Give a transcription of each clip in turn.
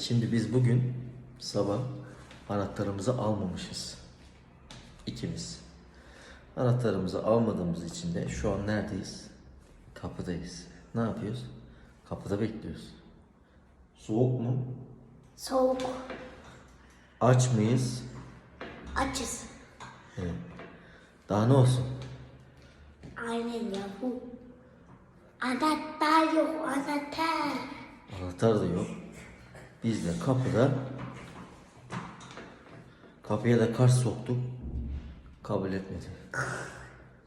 Şimdi biz bugün sabah anahtarımızı almamışız. İkimiz. Anahtarımızı almadığımız için de şu an neredeyiz? Kapıdayız. Ne yapıyoruz? Kapıda bekliyoruz. Soğuk mu? Soğuk. Aç mıyız? Açız. Evet. Daha ne olsun? Aynen yahu. Anahtar yok anahtar. Anahtar da yok. Biz de kapıda kapıya da kart soktuk. Kabul etmedi.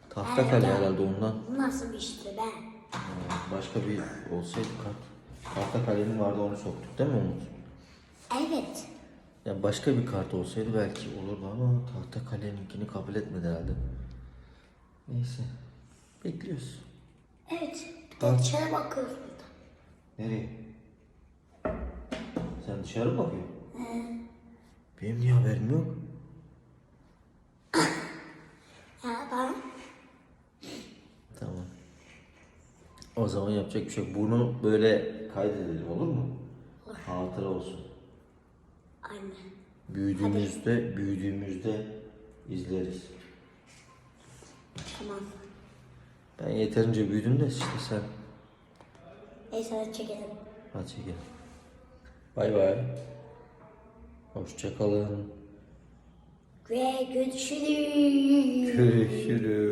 Tahta kale herhalde ondan. Bu nasıl bir işti be? Aa, Başka bir olsaydı kart. Tahta kalenin vardı onu soktuk değil mi Umut? Evet. Yani başka bir kart olsaydı belki olurdu ama tahta kaleninkini kabul etmedi herhalde. Neyse. Bekliyoruz. Evet. Dışarı bakıyoruz burada. Nereye? Sen dışarı mı bakıyorsun? Benim niye haberim yok? Ben Tamam. O zaman yapacak bir şey yok. Bunu böyle kaydedelim olur mu? Hatıra olsun. anne. Büyüdüğümüzde, büyüdüğümüzde izleriz. Tamam. Ben yeterince büyüdüm de işte sen. Neyse hadi çekelim. Hadi çekelim. Bay bay. Hoşçakalın. Ve görüşürüz. Görüşürüz.